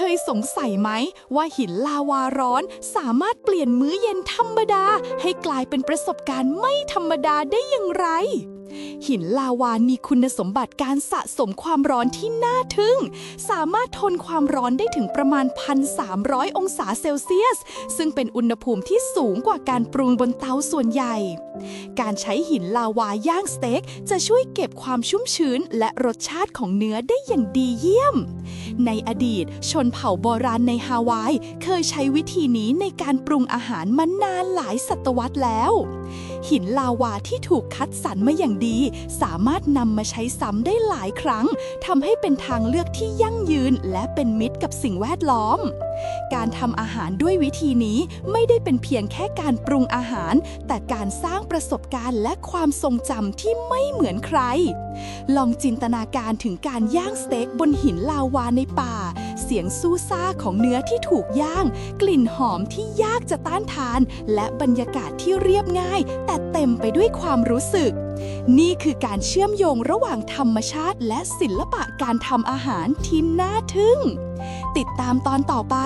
เคยสงสัยไหม ว่าหินลาวาร้อนสามารถเปลี่ยนมื้อเย็นธรรมดา ให้กลายเป็นประสบการณ์ไม่ธรรมดาได้อย่างไร หินลาวามีคุณสมบัติการสะสมความร้อนที่น่าทึ่ง สามารถทนความร้อนได้ถึงประมาณ 1,300 องศาเซลเซียส ซึ่งเป็นอุณหภูมิที่สูงกว่าการปรุงบนเตาส่วนใหญ่ การใช้หินลาวาย่างสเต็กจะช่วยเก็บความชุ่มชื้นและรสชาติของเนื้อได้อย่างดีเยี่ยม ในอดีตชนเผ่าโบราณในฮาวาย เคยใช้วิธีนี้ในการปรุงอาหารมานานหลายศตวรรษแล้ว หินลาวาที่ถูกคัดสรรมาอย่างดี สามารถนำมาใช้ซ้ำได้หลายครั้งทำให้เป็นทางเลือกที่ยั่งยืน และเป็นมิตรกับสิ่งแวดล้อม การทำอาหารด้วยวิธีนี้ไม่ได้เป็นเพียงแค่การปรุงอาหาร แต่การสร้างประสบการณ์และความทรงจำที่ไม่เหมือนใคร ลองจินตนาการถึงการย่างสเต็กบนหินลาวาในป่า เสียงสู้ซ่าของเนื้อที่ถูกย่าง กลิ่นหอมที่ยากจะต้านทาน และบรรยากาศที่เรียบง่าย แต่เต็มไปด้วยความรู้สึก นี่คือการเชื่อมโยงระหว่างธรรมชาติและศิลปะการทำอาหารที่น่าทึ่ง ติดตามตอนต่อไป